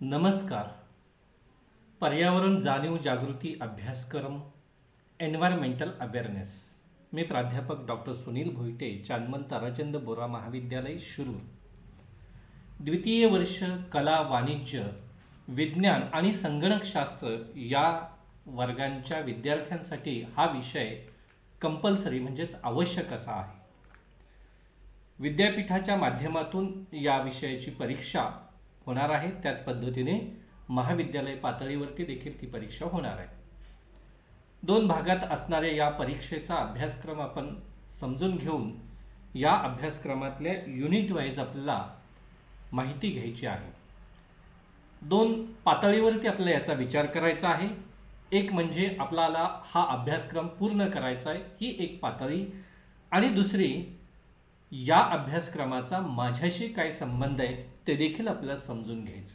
नमस्कार। पर्यावरण जाणीव जागृती अभ्यासक्रम एन्व्हायरमेंटल अवेअरनेस मी प्राध्यापक डॉक्टर सुनील भोईटे चांदमल ताराचंद बोरा महाविद्यालय शुरू द्वितीय वर्ष कला वाणिज्य विज्ञान आणि संगणकशास्त्र या वर्गांच्या विद्यार्थ्यांसाठी हा विषय कंपल्सरी म्हणजेच आवश्यक असा आहे. विद्यापीठाच्या माध्यमातून या विषयाची परीक्षा होणार आहे. त्याच पद्धतीने महाविद्यालय पातळीवरती देखील ती परीक्षा होणार आहे. दोन भागात असणाऱ्या या परीक्षेचा अभ्यासक्रम आपण समजून घेऊन या अभ्यासक्रमातल्या युनिट वाईज आपल्याला माहिती घ्यायची आहे. दोन पातळीवरती आपल्याला याचा विचार करायचा आहे. एक म्हणजे आपल्याला हा अभ्यासक्रम पूर्ण करायचा आहे ही एक पातळी. आणि दुसरी या अभ्यासक्रमाचा माझ्याशी काय संबंध आहे. ते देखील आपल्याला समजून घ्यायचं.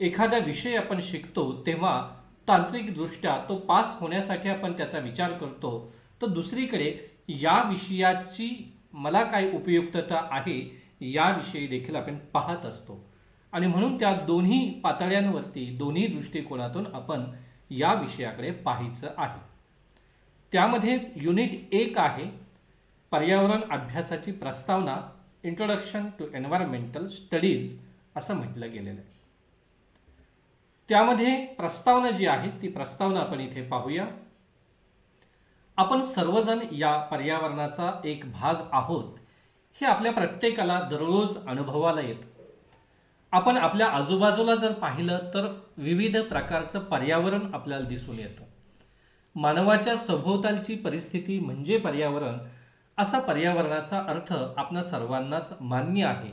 एखादा विषय आपण शिकतो तेव्हा तांत्रिकदृष्ट्या तो पास होण्यासाठी आपण त्याचा विचार करतो. तर दुसरीकडे या विषयाची मला काय उपयुक्तता आहे याविषयी देखील आपण पाहत असतो. आणि म्हणून त्या दोन्ही पातळ्यांवरती दोन्ही दृष्टिकोनातून आपण या विषयाकडे पाहायचं आहे. त्यामध्ये युनिट एक आहे पर्यावरण अभ्यासाची प्रस्तावना. इंट्रोडक्शन टू एन्व्हायरमेंटल स्टडीज असं म्हटलं गेलेलं आहे. त्यामध्ये प्रस्तावना जी आहे ती प्रस्तावना आपण इथे पाहूया. आपण सर्वजण या पर्यावरणाचा एक भाग आहोत हे आपल्या प्रत्येकाला दररोज अनुभवाला येतं. आपण आपल्या आजूबाजूला जर पाहिलं तर विविध प्रकारचं पर्यावरण आपल्याला दिसून येतं. मानवाच्या सभोवतालची परिस्थिती म्हणजे पर्यावरण असा पर्यावरणाचा अर्थ आपणा सर्वांनाच मान्य आहे.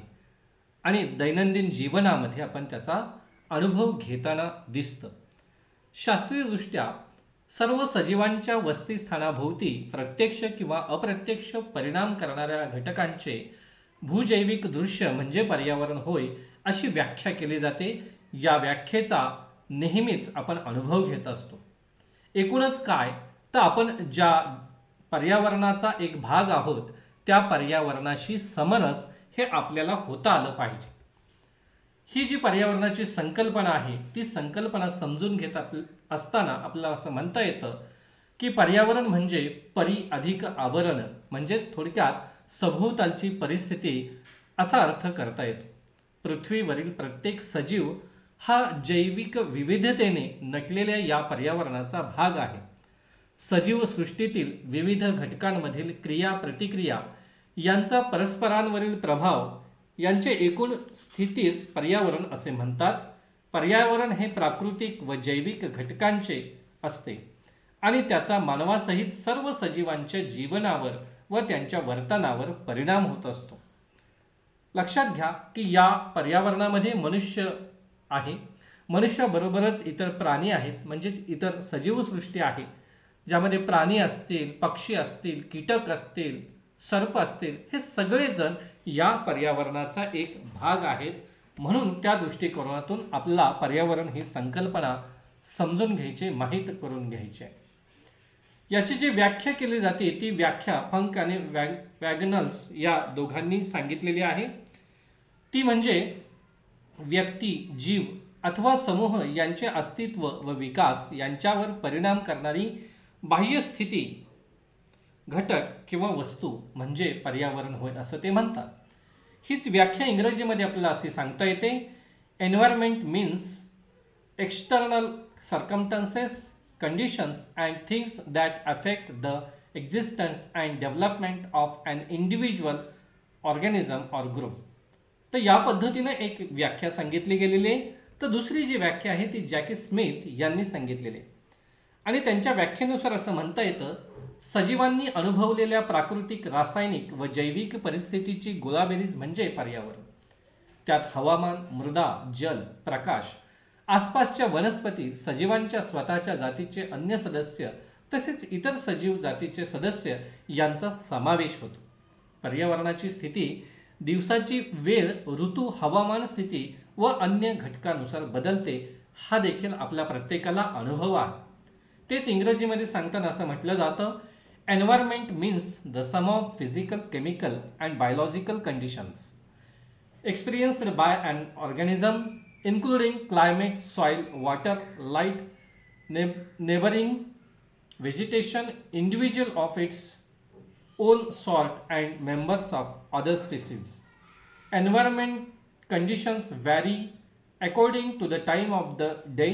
आणि दैनंदिन जीवनामध्ये आपण त्याचा अनुभव घेताना दिसतं. शास्त्रीयदृष्ट्या सर्व सजीवांच्या वस्तीस्थानाभोवती प्रत्यक्ष किंवा अप्रत्यक्ष परिणाम करणाऱ्या घटकांचे भूजैविक दृश्य म्हणजे पर्यावरण होय अशी व्याख्या केली जाते. या व्याख्येचा नेहमीच आपण अनुभव घेत असतो. एकूणच काय? तर आपण ज्या पर्यावरणाचा एक भाग आहोत त्या पर्यावरणाशी समरस हे आपल्याला होता आलं पाहिजे. ही जी पर्यावरणाची संकल्पना आहे ती संकल्पना समजून घेत असताना आपल्याला असं म्हणता येतं की पर्यावरण म्हणजे परी अधिक आवरण म्हणजेच थोडक्यात सभोवतालची परिस्थिती असा अर्थ करता येतो. पृथ्वीवरील प्रत्येक सजीव हा जैविक विविधतेने नटलेल्या या पर्यावरणाचा भाग आहे. सजीव सृष्टीतील विविध घटकांमधील क्रिया प्रतिक्रिया यांचा परस्परांवरील प्रभाव यांचे एकूण स्थितीस पर्यावरण असे म्हणतात. पर्यावरण हे प्राकृतिक व जैविक घटकांचे असते आणि त्याचा मानवासहित सर्व सजीवांच्या जीवनावर व त्यांच्या वर्तनावर परिणाम होत असतो. लक्षात घ्या की या पर्यावरणामध्ये मनुष्य आहे. मनुष्याबरोबरच इतर प्राणी आहेत म्हणजेच इतर सजीवसृष्टी आहे. ज्यामध्ये प्राणी असतील पक्षी असतील कीटक असतील सर्प असतील हे सगळेजण या पर्यावरणाचा एक भाग आहेत. म्हणून त्या दृष्टिकोनातून आपला पर्यावरण ही संकल्पना समजून घ्यायची माहीत करून घ्यायची. आहे याची जी व्याख्या केली जाते ती व्याख्या फंक आणि वॅग वॅगनल्स या दोघांनी सांगितलेली आहे. ती म्हणजे व्यक्ती जीव अथवा समूह यांचे अस्तित्व व विकास यांच्यावर परिणाम करणारी बाह्य स्थिती घटक किंवा वस्तू म्हणजे पर्यावरण होय असं ते म्हणतात. हीच व्याख्या इंग्रजीमध्ये आपल्याला असे सांगता येते. Environment means external circumstances conditions and things that affect the existence and development of an individual organism or group तर या पद्धतीनं एक व्याख्या सांगितली गेलेली आहे. तर दुसरी जी व्याख्या आहे ती जॅकी स्मिथ यांनी सांगितलेली आहे. आणि त्यांच्या व्याख्येनुसार असं म्हणता येतं सजीवांनी अनुभवलेल्या प्राकृतिक रासायनिक व जैविक परिस्थितीची गोळाबेरीज म्हणजे पर्यावरण. त्यात हवामान मृदा जल प्रकाश आसपासच्या वनस्पती सजीवांच्या स्वतःच्या जातीचे अन्य सदस्य तसेच इतर सजीव जातीचे सदस्य यांचा समावेश होतो. पर्यावरणाची स्थिती दिवसाची वेळ ऋतू हवामान स्थिती व अन्य घटकानुसार बदलते हा देखील आपल्या प्रत्येकाला अनुभव आहे. तेच इंग्रजीमध्ये सांगताना असं म्हटलं जातं environment means the sum of physical chemical and biological conditions experienced by and organism including climate soil water light neighbouring vegetation individual of its own sort and members of other species environment conditions vary according to the time of the day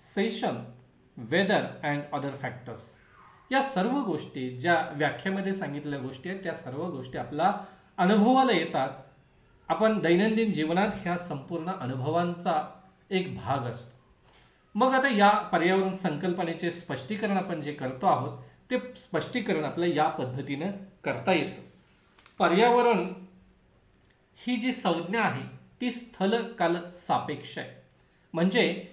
season weather and other factors. या सर्व गोष्टी ज्या व्याख्येमध्ये सांगितलेल्या गोष्टी आहेत त्या सर्व गोष्टी आपला अनुभवाला येतात. आपण दैनंदिन जीवनात ह्या संपूर्ण अनुभवांचा एक भाग असतो. मग आता या पर्यावरण संकल्पनेचे स्पष्टीकरण आपण जे करतो आहोत ते स्पष्टीकरण आपलं या पद्धतीनं करता येतं. पर्यावरण ही जी संज्ञा आहे ती स्थल काल सापेक्ष आहे. म्हणजे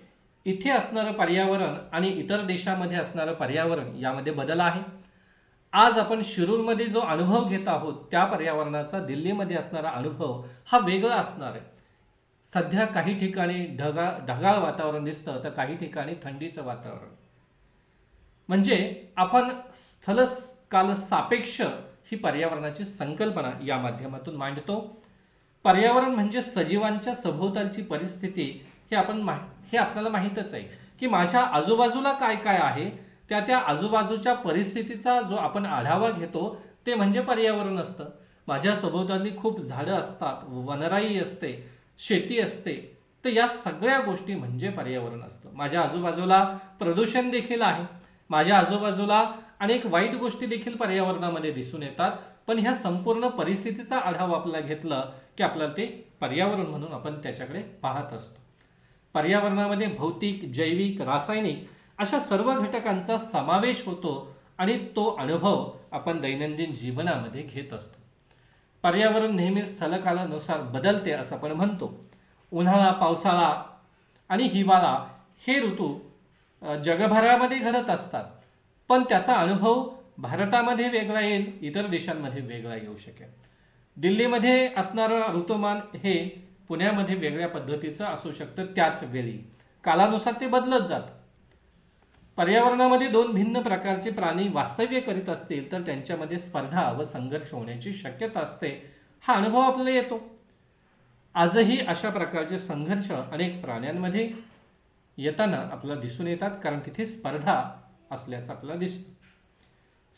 इथे असणारं पर्यावरण आणि इतर देशामध्ये असणारं पर्यावरण यामध्ये बदल आहे. आज आपण शिरूरमध्ये जो अनुभव घेत आहोत त्या पर्यावरणाचा दिल्लीमध्ये असणारा अनुभव हा वेगळा असणार आहे. सध्या काही ठिकाणी ढगा ढगाळ वातावरण दिसतं तर काही ठिकाणी थंडीचं वातावरण. म्हणजे आपण स्थल काल सापेक्ष ही पर्यावरणाची संकल्पना या माध्यमातून मांडतो. पर्यावरण म्हणजे सजीवांच्या सभोवतालची परिस्थिती हे आपण मा हे आपल्याला माहीतच आहे की माझ्या आजूबाजूला काय काय आहे त्या त्या आजूबाजूच्या परिस्थितीचा जो आपण आढावा घेतो ते म्हणजे पर्यावरण असतं. माझ्या सभोवताली खूप झाडं असतात वनराई असते शेती असते तर या सगळ्या गोष्टी म्हणजे पर्यावरण असतं. माझ्या आजूबाजूला प्रदूषण देखील आहे. माझ्या आजूबाजूला अनेक वाईट गोष्टी देखील पर्यावरणामध्ये दिसून येतात पण ह्या संपूर्ण परिस्थितीचा आढावा आपल्याला घेतला की आपल्याला ते पर्यावरण म्हणून आपण त्याच्याकडे पाहत असतो. पर्यावरणामध्ये भौतिक जैविक रासायनिक अशा सर्व घटकांचा समावेश होतो आणि तो अनुभव आपण दैनंदिन जीवनामध्ये घेत असतो. पर्यावरण नेहमीच स्थलकालानुसार बदलते असं आपण म्हणतो. उन्हाळा पावसाळा आणि हिवाळा हे ऋतू जगभरामध्ये घडत असतात. पण त्याचा अनुभव भारतामध्ये वेगळा येईल इतर देशांमध्ये वेगळा येऊ शकेल. दिल्लीमध्ये असणारं ऋतुमान हे पुण्यामध्ये वेगळ्या पद्धतीचं असू शकतं त्याच वेळी. कालानुसार ते बदलत जातं. पर्यावरणामध्ये दोन भिन्न प्रकारचे प्राणी वास्तव्य करीत असतील तर त्यांच्यामध्ये स्पर्धा व संघर्ष होण्याची शक्यता असते हा अनुभव आपल्याला येतो. आजही अशा प्रकारचे संघर्ष अनेक प्राण्यांमध्ये येताना आपल्याला दिसून येतात कारण तिथे स्पर्धा असल्याचं आपल्याला दिसतं.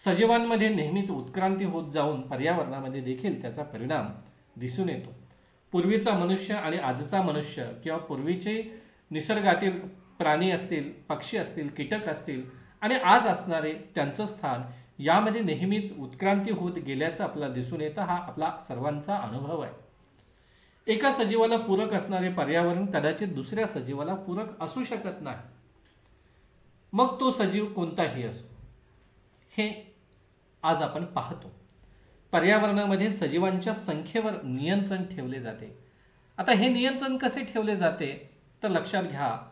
सजीवांमध्ये नेहमीच उत्क्रांती होत जाऊन पर्यावरणामध्ये देखील त्याचा परिणाम दिसून येतो. पूर्वीचा मनुष्य आणि आजचा मनुष्य किंवा पूर्वीचे निसर्गातील प्राणी असतील पक्षी असतील कीटक असतील आणि आज असणारे त्यांचं स्थान यामध्ये नेहमीच उत्क्रांती होत गेल्याचं आपल्याला दिसून येतं. हा आपला सर्वांचा अनुभव आहे. एका सजीवाला पूरक असणारे पर्यावरण कदाचित दुसऱ्या सजीवाला पूरक असू शकत नाही. मग तो सजीव कोणताही असो हे आज आपण पाहतो. पर्यावरणामध्ये सजीवांच्या संख्येवर नियंत्रण ठेवले जाते. आता हे नियंत्रण कसे ठेवले जाते? तर लक्षात घ्या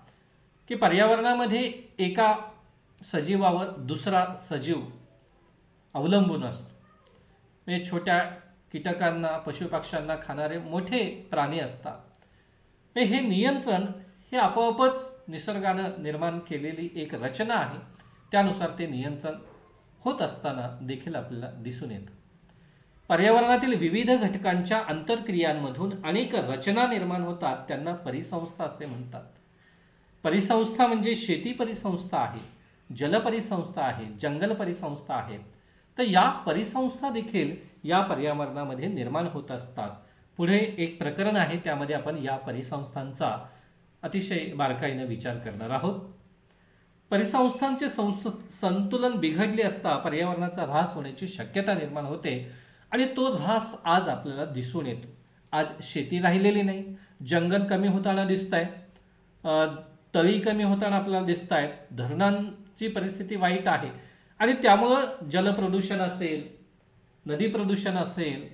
की पर्यावरणामध्ये एका सजीवावर दुसरा सजीव अवलंबून असतो. म्हणजे छोट्या कीटकांना पशुपक्ष्यांना खाणारे मोठे प्राणी असतात. म्हणजे हे नियंत्रण हे आपोआपच निसर्गानं निर्माण केलेली एक रचना आहे. त्यानुसार ते नियंत्रण होत असताना देखील आपल्याला दिसून येतं. पर्यावरणातील विविध घटकांच्या आंतरक्रियांमधून अनेक रचना निर्माण होतात त्यांना परिसंस्था असे म्हणतात. परिसंस्था म्हणजे शेती परिसंस्था आहे जल परिसंस्था आहे जंगल परिसंस्था आहेत. तर या परिसंस्था देखील या पर्यावरणामध्ये निर्माण होत असतात. पुढे एक प्रकरण आहे त्यामध्ये आपण या परिसंस्थांचा अतिशय बारकाईनं विचार करणार आहोत. परिसंस्थांचे संस्थ संतुलन बिघडले असता पर्यावरणाचा ऱ्हास होण्याची शक्यता निर्माण होते. आणि तो ऱ्हास आज आपल्याला दिसून येतो. आज शेती राहिलेली नाही. जंगल कमी होताना दिसत आहे तळी कमी होताना आपल्याला दिसत आहेत धरणांची परिस्थिती वाईट आहे. आणि त्यामुळं जलप्रदूषण असेल नदी प्रदूषण असेल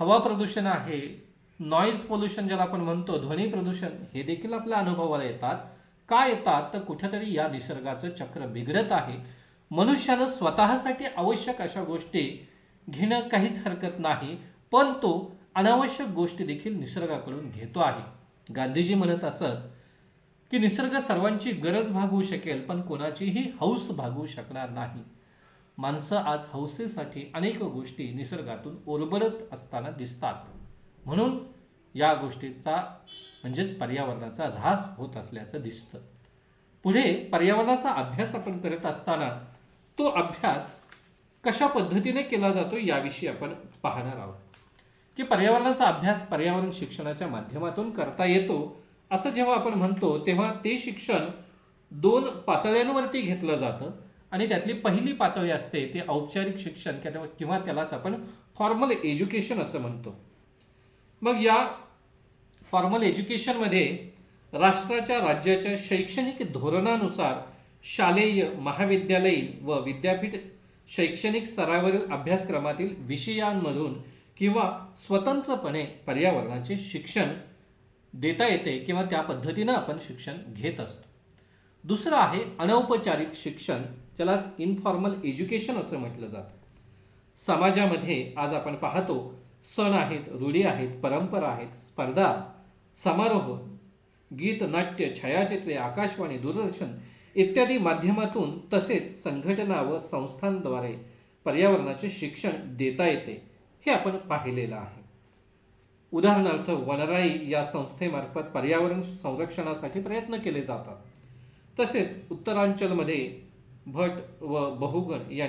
हवा प्रदूषण आहे नॉईज पोल्युशन ज्याला आपण म्हणतो ध्वनी प्रदूषण हे देखील आपल्या अनुभवाला येतात. का येतात? तर कुठेतरी या निसर्गाचं चक्र बिघडत आहे. मनुष्यानं स्वतःसाठी आवश्यक अशा गोष्टी घेणं काहीच हरकत नाही पण तो अनावश्यक गोष्टी देखील निसर्गाकडून घेतो आहे. गांधीजी म्हणत असत की निसर्ग सर्वांची गरज भागवू शकेल पण कोणाचीही हौस भागवू शकणार नाही. माणसं आज हौसेसाठी अनेक गोष्टी निसर्गातून ओरबडत असताना दिसतात. म्हणून या गोष्टीचा म्हणजेच पर्यावरणाचा ऱ्हास होत असल्याचं दिसतं. पुढे पर्यावरणाचा अभ्यास आपण करत असताना तो अभ्यास कशा पद्धतीने केला जातो याविषयी आपण पाहणार आहोत. की पर्यावरणाचा अभ्यास पर्यावरण शिक्षणाच्या माध्यमातून करता येतो असं जेव्हा आपण म्हणतो तेव्हा ते शिक्षण दोन पातळ्यांवरती घेतलं जातं आणि त्यातली पहिली पातळी असते ते औपचारिक शिक्षण किंवा- त्यालाच आपण फॉर्मल एज्युकेशन असं म्हणतो. मग या फॉर्मल एज्युकेशनमध्ये राष्ट्राच्या राज्याच्या शैक्षणिक धोरणानुसार शालेय महाविद्यालयीन व विद्यापीठ शैक्षणिक स्तरावरील अभ्यासक्रमातील विषयांमधून किंवा स्वतंत्रपणे पर्यावरणाचे शिक्षण देता येते किंवा त्या पद्धतीनं आपण शिक्षण घेत असतो. दुसरं आहे अनौपचारिक शिक्षण ज्यालाच इनफॉर्मल एज्युकेशन असं म्हटलं जातं. समाजामध्ये आज आपण पाहतो सण आहेत रूढी आहेत परंपरा आहेत स्पर्धा समारोह गीत नाट्य छायाचित्रे आकाशवाणी दूरदर्शन इत्यादी माध्यमातून तसेच संघटना व संस्थांद्वारे पर्यावरणाचे शिक्षण देता येते हे आपण पाहिलेलं आहे. उदाहरणार्थ वनराई या संस्थेमार्फत पर्यावरण संरक्षणासाठी प्रयत्न केले जातात. तसेच उत्तरांचलमध्ये भट व बहुगण यां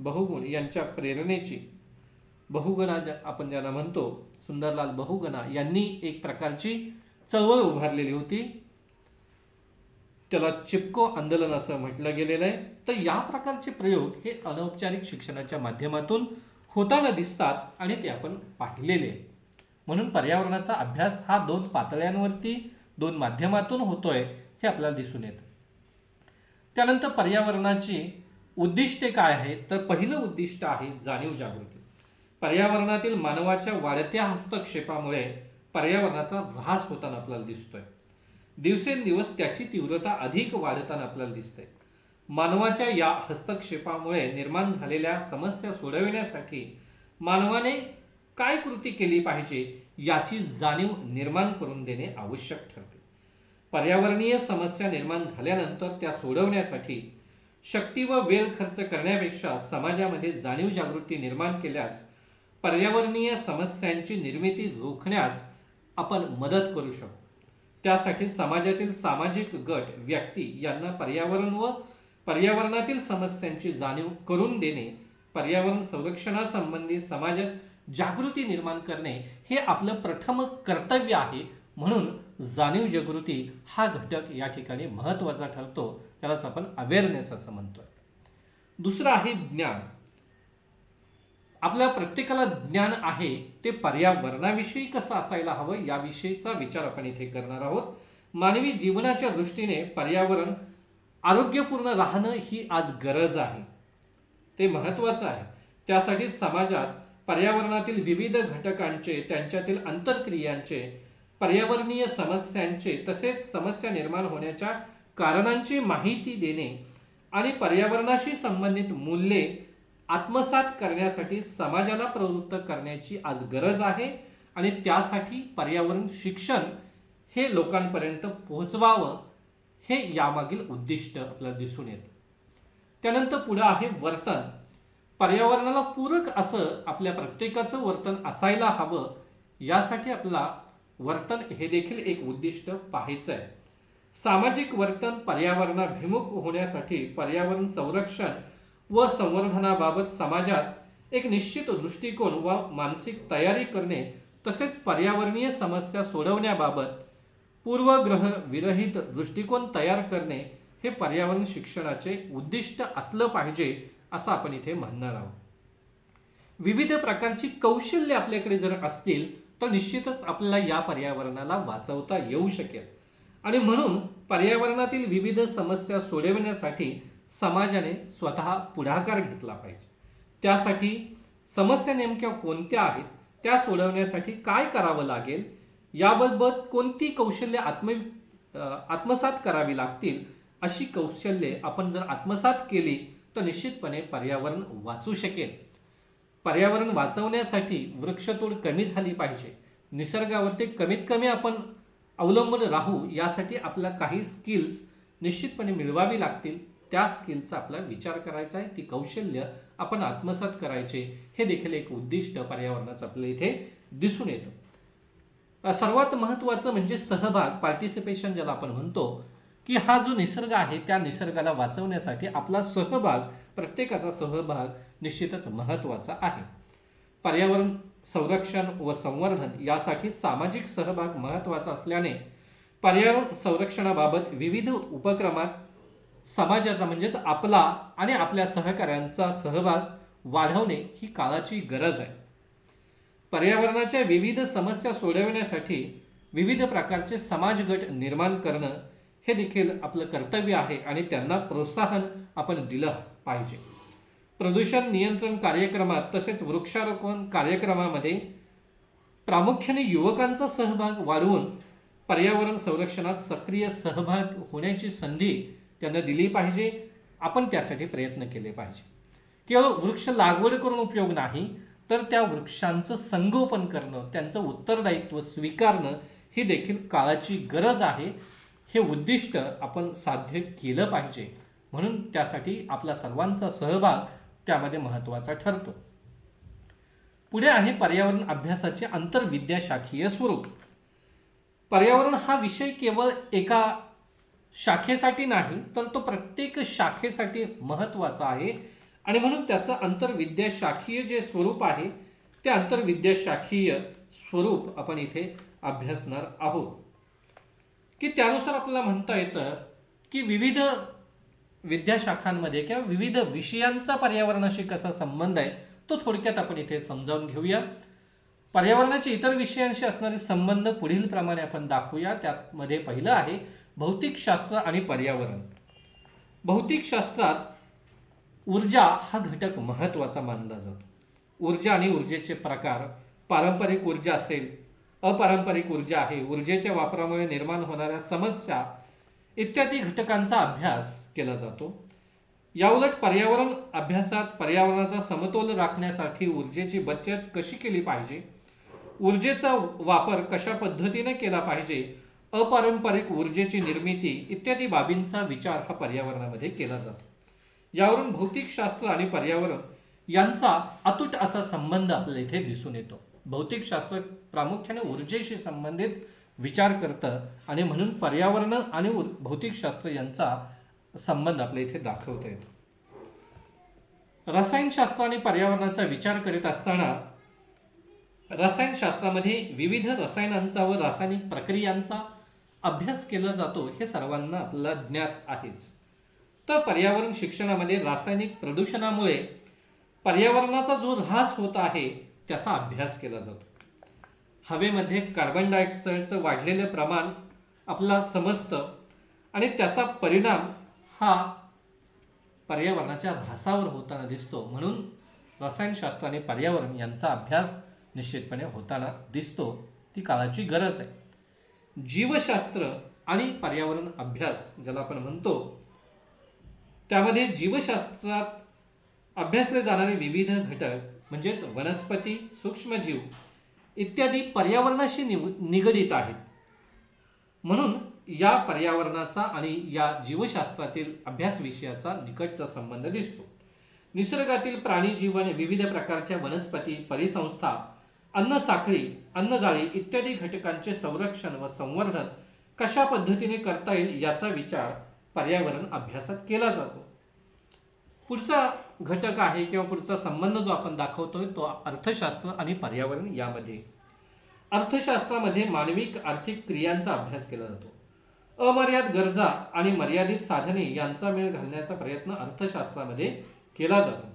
बहुगुण यांच्या प्रेरणेची बहुगणा ज्या आपण ज्यांना म्हणतो सुंदरलाल बहुगणा यांनी एक प्रकारची चळवळ उभारलेली होती. त्याला चिपको आंदोलन असं म्हटलं गेलेलं आहे. तर या प्रकारचे प्रयोग हे अनौपचारिक शिक्षणाच्या माध्यमातून होताना दिसतात आणि ते आपण पाहिलेले म्हणून पर्यावरणाचा अभ्यास हा दोन पातळ्यांवरती दोन माध्यमातून होतोय हे आपल्याला दिसून येतं. त्यानंतर पर्यावरणाची उद्दिष्टे काय आहेत? तर पहिलं उद्दिष्ट आहे जाणीव जागृती. पर्यावरणातील मानवाच्या वाढत्या हस्तक्षेपामुळे पर्यावरणाचा ऱ्हास होताना आपल्याला दिसतोय. दिवसेंदिवस त्याची तीव्रता अधिक वाढताना आपल्याला दिसते मानवाच्या या हस्तक्षेपामुळे निर्माण झालेल्या समस्या सोडविण्यासाठी मानवाने काय कृती केली पाहिजे याची जाणीव निर्माण करून देणे आवश्यक ठरते. पर्यावरणीय समस्या निर्माण झाल्यानंतर त्या सोडवण्यासाठी शक्ती व वेळ खर्च करण्यापेक्षा समाजामध्ये जाणीव जागृती निर्माण केल्यास पर्यावरणीय समस्यांची निर्मिती रोखण्यास आपण मदत करू शकतो. त्यासाठी समाजातील सामाजिक गट व्यक्ती यांना पर्यावरण व पर्यावरणातील समस्यांची जाणीव करून देणे पर्यावरण संरक्षणासंबंधी समाजात जागृती निर्माण करणे हे आपलं प्रथम कर्तव्य आहे म्हणून जाणीव जागृती हा घटक या ठिकाणी महत्त्वाचा ठरतो. त्यालाच आपण अवेअरनेस असं म्हणतो दुसरं आहे ज्ञान. आपल्या प्रत्येकाला ज्ञान आहे ते पर्यावरणाविषयी कसं असायला हवं याविषयीचा विचार आपण इथे करणार आहोत. मानवी जीवनाच्या दृष्टीने पर्यावरण आरोग्यपूर्ण राहणं ही आज गरज आहे. ते महत्वाचं आहे. त्यासाठी समाजात पर्यावरणातील विविध घटकांचे त्यांच्यातील आंतरक्रियांचे पर्यावरणीय समस्यांचे तसेच समस्या निर्माण होण्याच्या कारणांची माहिती देणे आणि पर्यावरणाशी संबंधित मूल्ये आत्मसात करण्यासाठी समाजाला प्रवृत्त करण्याची आज गरज आहे आणि त्यासाठी पर्यावरण शिक्षण हे लोकांपर्यंत पोहोचवावं हे यामागील उद्दिष्ट आपल्याला दिसून येतं. त्यानंतर पुढं आहे वर्तन. पर्यावरणाला पूरक असं आपल्या प्रत्येकाचं वर्तन असायला हवं यासाठी आपला वर्तन हे देखील एक उद्दिष्ट पाहायचं आहे. सामाजिक वर्तन पर्यावरणाभिमुख होण्यासाठी पर्यावरण संरक्षण व संवर्धनाबाबत समाजात एक निश्चित दृष्टिकोन व मानसिक तयारी करणे तसेच पर्यावरणीय समस्या सोडवण्याबाबत पूर्वग्रह विरहित दृष्टिकोन तयार करणे हे पर्यावरण शिक्षणाचे उद्दिष्ट असलं पाहिजे असं आपण इथे म्हणणार आहोत. विविध प्रकारची कौशल्य आपल्याकडे जर असतील तर निश्चितच आपल्याला या पर्यावरणाला वाचवता येऊ शकेल. आणि म्हणून पर्यावरणातील विविध समस्या सोडवण्यासाठी समाजाने स्वतः पुढाकार घेतला पाहिजे. त्यासाठी समस्या नेमक्या कोणत्या आहेत त्या सोडवण्यासाठी काय करावं लागेल याबाबत कोणती कौशल्य आत्म आत्मसात करावी लागतील अशी कौशल्ये आपण जर आत्मसात केली तर निश्चितपणे पर्यावरण वाचू शकेल. पर्यावरण वाचवण्यासाठी वृक्षतोड कमी झाली पाहिजे. निसर्गावरती कमीत कमी आपण अवलंबून राहू यासाठी आपल्याला काही स्किल्स निश्चितपणे मिळवावी लागतील. त्या स्किलचा आपला विचार करायचा आहे ती कौशल्य आपण आत्मसात करायचे हे देखील एक उद्दिष्ट पर्यावरणाचं आपल्याला इथे दिसून येतं. सर्वात महत्त्वाचं म्हणजे सहभाग पार्टिसिपेशन ज्याला आपण म्हणतो की हा जो निसर्ग आहे त्या निसर्गाला वाचवण्यासाठी आपला सहभाग प्रत्येकाचा सहभाग निश्चितच महत्त्वाचा आहे. पर्यावरण संरक्षण व संवर्धन यासाठी सामाजिक सहभाग महत्त्वाचा असल्याने पर्यावरण संरक्षणाबाबत विविध उपक्रमात समाजाचा म्हणजेच आपला आणि आपल्या सहकाऱ्यांचा सहभाग वाढवणे ही काळाची गरज आहे. पर्यावरणाच्या विविध समस्या सोडविण्यासाठी विविध प्रकारचे समाज गट निर्माण करणं हे देखील आपलं कर्तव्य आहे आणि त्यांना प्रोत्साहन आपण दिलं पाहिजे. प्रदूषण नियंत्रण कार्यक्रमात तसेच वृक्षारोपण कार्यक्रमामध्ये प्रामुख्याने युवकांचा सहभाग वाढवून पर्यावरण संरक्षणात सक्रिय सहभाग होण्याची संधी त्यांना दिली पाहिजे आपण त्यासाठी प्रयत्न केले पाहिजे. केवळ वृक्ष लागवड करून उपयोग नाही तर त्या वृक्षांचं संगोपन करणं त्यांचं उत्तरदायित्व स्वीकारणं ही देखील काळाची गरज आहे. हे उद्दिष्ट आपण साध्य केलं पाहिजे. म्हणून त्यासाठी आपला सर्वांचा सहभाग त्यामध्ये महत्त्वाचा ठरतो. पुढे आहे पर्यावरण अभ्यासाचे आंतरविद्याशाखीय स्वरूप. पर्यावरण हा विषय केवळ एका शाखेसाठी नाही तर तो प्रत्येक शाखेसाठी महत्त्वाचा आहे. आणि म्हणून त्याचं आंतरविद्याशाखीय जे स्वरूप आहे ते आंतरविद्याशाखीय स्वरूप आपण इथे अभ्यासणार आहोत. की त्यानुसार आपल्याला म्हणता येतं की विविध विद्याशाखांमध्ये किंवा विविध विषयांचा पर्यावरणाशी कसा संबंध आहे तो थोडक्यात आपण इथे समजावून घेऊया. पर्यावरणाचे इतर विषयांशी असणारे संबंध पुढील प्रमाणे आपण दाखवूया. त्यामध्ये पहिलं आहे भौतिकशास्त्र आणि पर्यावरण. भौतिकशास्त्रात ऊर्जा हा घटक महत्त्वाचा मानला जातो. ऊर्जा आणि ऊर्जेचे प्रकार पारंपरिक ऊर्जा असेल अपारंपरिक ऊर्जा आहे ऊर्जेच्या वापरामुळे निर्माण होणाऱ्या समस्या इत्यादी घटकांचा अभ्यास केला जातो. याउलट पर्यावरण अभ्यासात पर्यावरणाचा समतोल राखण्यासाठी ऊर्जेची बचत कशी केली पाहिजे? ऊर्जेचा वापर कशा पद्धतीने केला पाहिजे? अपारंपरिक ऊर्जेची निर्मिती इत्यादी बाबींचा विचार हा पर्यावरणामध्ये केला जातो. यावरून भौतिकशास्त्र आणि पर्यावरण यांचा अतूट असा संबंध आपल्याला इथे दिसून येतो. भौतिकशास्त्र प्रामुख्याने ऊर्जेशी संबंधित विचार करतं आणि म्हणून पर्यावरण आणि भौतिकशास्त्र यांचा संबंध आपल्या इथे दाखवता येतो. रसायनशास्त्र आणि पर्यावरणाचा विचार करीत असताना रसायनशास्त्रामध्ये विविध रसायनांचा व रासायनिक प्रक्रियांचा अभ्यास केला जातो हे सर्वांना आपल्याला ज्ञात आहेच. तर पर्यावरण शिक्षणामध्ये रासायनिक प्रदूषणामुळे पर्यावरणाचा जो ऱ्हास होत आहे त्याचा अभ्यास केला जातो. हवेमध्ये कार्बन डायऑक्साईडचं वाढलेलं प्रमाण आपला समजतं आणि त्याचा परिणाम हा पर्यावरणाच्या ऱ्हासावर होताना दिसतो. म्हणून रसायनशास्त्र आणि पर्यावरण यांचा अभ्यास निश्चितपणे होताना दिसतो. ती काळाची गरज आहे. जीवशास्त्र आणि पर्यावरण अभ्यास ज्याला आपण म्हणतो त्यामध्ये जीवशास्त्रात अभ्यासले जाणारे विविध घटक म्हणजेच वनस्पती सूक्ष्मजीव इत्यादी पर्यावरणाशी निव निगडित आहेत. म्हणून या पर्यावरणाचा आणि या जीवशास्त्रातील अभ्यास विषयाचा निकटचा संबंध दिसतो. निसर्गातील प्राणी जीवन विविध प्रकारच्या वनस्पती परिसंस्था अन्न साखळी अन्नजाळी इत्यादी घटकांचे संरक्षण व संवर्धन कशा पद्धतीने करता येईल याचा विचार पर्यावरण अभ्यासात केला जातो. पुढचा घटक आहे किंवा पुढचा संबंध जो आपण दाखवतोय तो अर्थशास्त्र आणि पर्यावरण यामध्ये. अर्थशास्त्रामध्ये मानविक आर्थिक क्रियांचा अभ्यास केला जातो. अमर्याद गरजा आणि मर्यादित साधने यांचा मेळ घालण्याचा प्रयत्न अर्थशास्त्रामध्ये केला जातो.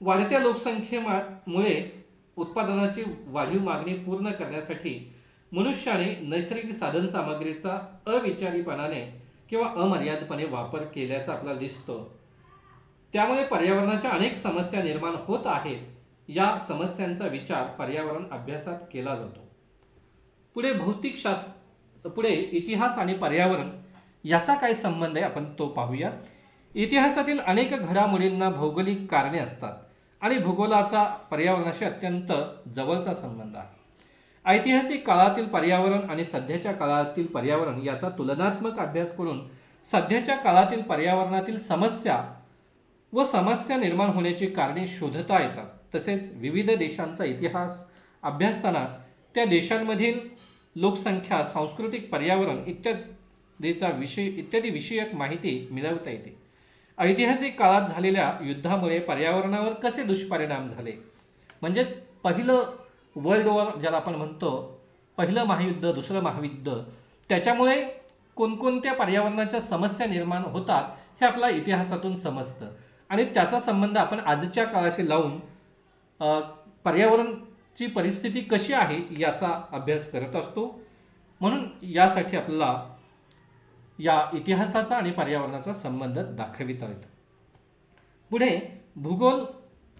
वाढत्या लोकसंख्येमुळे उत्पादनाची वाढीव मागणी पूर्ण करण्यासाठी मनुष्याने नैसर्गिक साधन सामग्रीचा अविचारीपणाने किंवा अमर्यादपणे वापर केल्याचा आपल्याला दिसतो. त्यामुळे पर्यावरणाच्या अनेक समस्या निर्माण होत आहेत या समस्यांचा विचार पर्यावरण अभ्यासात केला जातो. पुढे भौतिक शास्त्र पुढे इतिहास आणि पर्यावरण याचा काय संबंध आहे आपण तो पाहूया. इतिहासातील अनेक घडामोडींना भौगोलिक कारणे असतात. आणि भूगोलाचा पर्यावरणाशी अत्यंत जवळचा संबंध आहे. ऐतिहासिक काळातील पर्यावरण आणि सध्याच्या काळातील पर्यावरण याचा तुलनात्मक अभ्यास करून सध्याच्या काळातील पर्यावरणातील समस्या व समस्या निर्माण होण्याची कारणे शोधता येतात. तसेच विविध देशांचा इतिहास अभ्यासताना त्या देशांमधील लोकसंख्या सांस्कृतिक पर्यावरण इत्यादीचा विषय इत्यादी विषयक माहिती मिळवता येते. ऐतिहासिक काळात झालेल्या युद्धामुळे पर्यावरणावर कसे दुष्परिणाम झाले? म्हणजेच पहिलं वर्ल्ड वॉर ज्याला आपण म्हणतो पहिलं महायुद्ध दुसरं महायुद्ध त्याच्यामुळे कोणकोणत्या पर्यावरणाच्या समस्या निर्माण होतात हे आपल्या इतिहासातून समजतं. आणि त्याचा संबंध आपण आजच्या काळाशी लावून पर्यावरणची परिस्थिती कशी आहे याचा अभ्यास करत असतो. म्हणून यासाठी आपल्याला या इतिहासाचा आणि पर्यावरणाचा संबंध दाखविता येतो पुढे भूगोल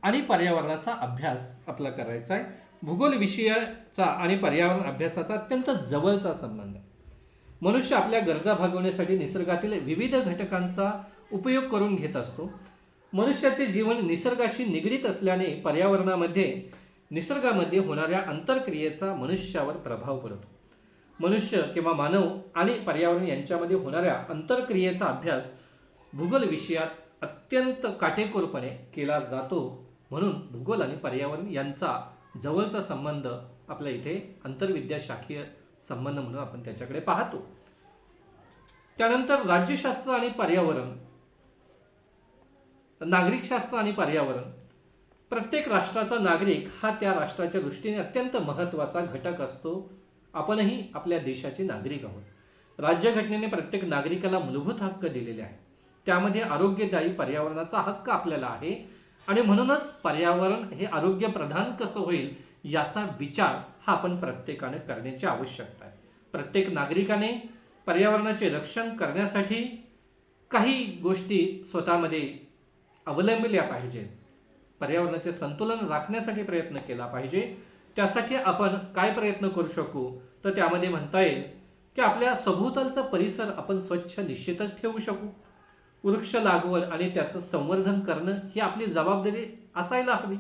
आणि पर्यावरणाचा अभ्यास आपला करायचा आहे. भूगोल विषयाचा आणि पर्यावरण अभ्यासाचा अत्यंत जवळचा संबंध मनुष्य आपल्या गरजा भागवण्यासाठी निसर्गातील विविध घटकांचा उपयोग करून घेत असतो. मनुष्याचे जीवन निसर्गाशी निगडीत असल्याने पर्यावरणामध्ये निसर्गामध्ये होणाऱ्या आंतरक्रियेचा मनुष्यावर प्रभाव पडतो. मनुष्य किंवा मानव आणि पर्यावरण यांच्यामध्ये होणाऱ्या अंतरक्रियेचा अभ्यास भूगोल विषयात अत्यंत काटेकोरपणे केला जातो. म्हणून भूगोल आणि पर्यावरण यांचा जवळचा संबंध आपल्या इथे आंतरविद्या शाखीय संबंध म्हणून आपण त्याच्याकडे पाहतो. त्यानंतर राज्यशास्त्र आणि पर्यावरण. नागरिकशास्त्र आणि पर्यावरण. प्रत्येक राष्ट्राचा नागरिक हा त्या राष्ट्राच्या दृष्टीने अत्यंत महत्त्वाचा घटक असतो. आपणही आपल्या देशाचे नागरिक आहोत. राज्यघटनेने प्रत्येक नागरिकाला मूलभूत हक्क दिलेले आहे त्यामध्ये आरोग्यदायी पर्यावरणाचा हक्क आपल्याला आहे आणि म्हणूनच पर्यावरण हे आरोग्य प्रधान कसं होईल याचा विचार हा आपण प्रत्येकाने करण्याची आवश्यकता आहे. प्रत्येक नागरिकाने पर्यावरणाचे रक्षण करण्यासाठी काही गोष्टी स्वतःमध्ये अवलंबिल्या पाहिजेत. पर्यावरणाचे संतुलन राखण्यासाठी प्रयत्न केला पाहिजे. त्यासाठी आपण काय प्रयत्न करू शकू? तर त्यामध्ये म्हणता येईल की आपल्या सभोवतालचा परिसर आपण स्वच्छ निश्चितच ठेवू शकू. वृक्ष लागवड आणि त्याचं संवर्धन करणं ही आपली जबाबदारी असायला हवी.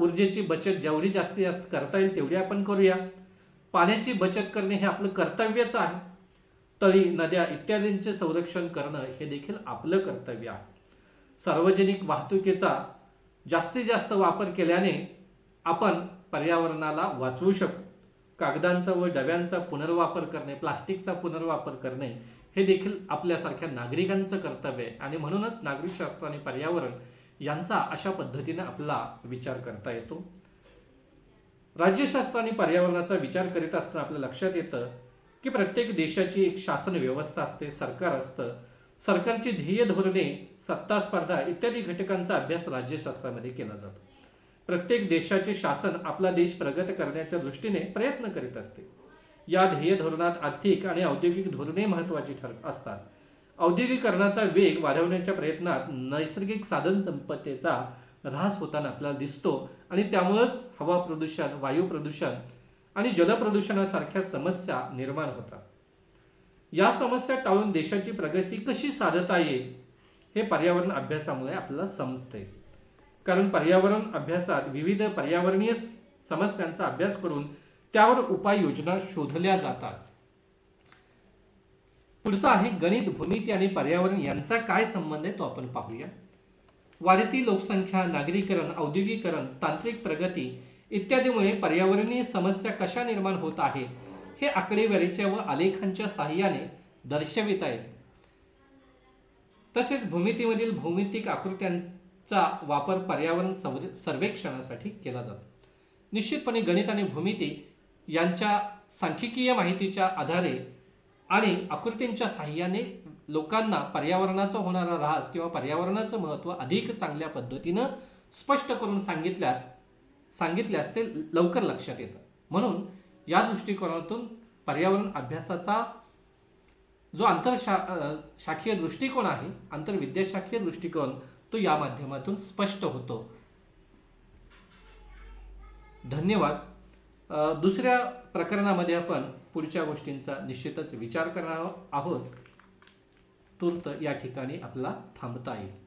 ऊर्जेची बचत जेवढी जास्तीत जास्त करता येईल तेवढी आपण करूया. पाण्याची बचत करणे हे आपलं कर्तव्यच आहे. तळी नद्या इत्यादींचे संरक्षण करणं हे देखील आपलं कर्तव्य आहे. सार्वजनिक वाहतुकीचा जास्तीत जास्त वापर केल्याने आपण पर्यावरणाला वाचवू शकू. कागदांचा व डब्यांचा पुनर्वापर करणे प्लास्टिकचा पुनर्वापर करणे हे देखील आपल्यासारख्या नागरिकांचं कर्तव्य आहे. आणि म्हणूनच नागरिकशास्त्र आणि पर्यावरण यांचा अशा पद्धतीने आपला विचार करता येतो. राज्यशास्त्र आणि पर्यावरणाचा विचार करीत असताना आपल्या लक्षात येतं की प्रत्येक देशाची एक शासन व्यवस्था असते सरकार असतं. सरकारची ध्येय धोरणे सत्ता स्पर्धा इत्यादी घटकांचा अभ्यास राज्यशास्त्रामध्ये केला जातो. प्रत्येक देशाचे शासन आपला देश प्रगत करण्याच्या दृष्टीने प्रयत्न करीत असते. या ध्येय धोरणात आर्थिक आणि औद्योगिक धोरणे महत्वाची ठर असतात. औद्योगिकरणाचा वेग वाढवण्याच्या प्रयत्नात नैसर्गिक साधन संपत्तीचा ऱ्हास होताना आपल्याला दिसतो आणि त्यामुळंच हवा प्रदूषण वायू प्रदूषण आणि जलप्रदूषणासारख्या समस्या निर्माण होतात. या समस्या टाळून देशाची प्रगती कशी साधता येईल हे पर्यावरण अभ्यासामुळे आपल्याला समजते. कारण पर्यावरण अभ्यासात विविध पर्यावरणीय समस्यांचा अभ्यास करून त्यावर उपाययोजना शोधल्या जातात. पुढचा आहे गणित भूमिती आणि पर्यावरण यांचा काय संबंध आहे तो आपण पाहूया. वाढती लोकसंख्या नागरीकरण औद्योगिकरण तांत्रिक प्रगती इत्यादीमुळे पर्यावरणीय समस्या कशा निर्माण होत आहेत हे आकडेवारीच्या व आलेखांच्या साहाय्याने दर्शविता येते. तसेच भूमितीमधील भौमितिक चा वापर पर्यावरण संवे- सर्वेक्षणासाठी केला जातो. निश्चितपणे गणित आणि भूमिती यांच्या सांख्यिकीय माहितीच्या आधारे आणि आकृतींच्या साहाय्याने लोकांना पर्यावरणाचा होणारा ऱ्हास किंवा पर्यावरणाचं महत्त्व अधिक चांगल्या पद्धतीनं स्पष्ट करून सांगितल्यात सांगितल्यास ते लवकर लक्षात येतं. म्हणून या दृष्टिकोनातून पर्यावरण अभ्यासाचा जो आंतरशा शाखीय दृष्टिकोन आहे आंतरविद्याशाखीय दृष्टिकोन तो या माध्यमातून स्पष्ट होतो. धन्यवाद. दुसऱ्या प्रकरणामध्ये आपण पुढच्या गोष्टींचा निश्चितच विचार करणार आहोत. तूर्त या ठिकाणी आपला थांबता येईल.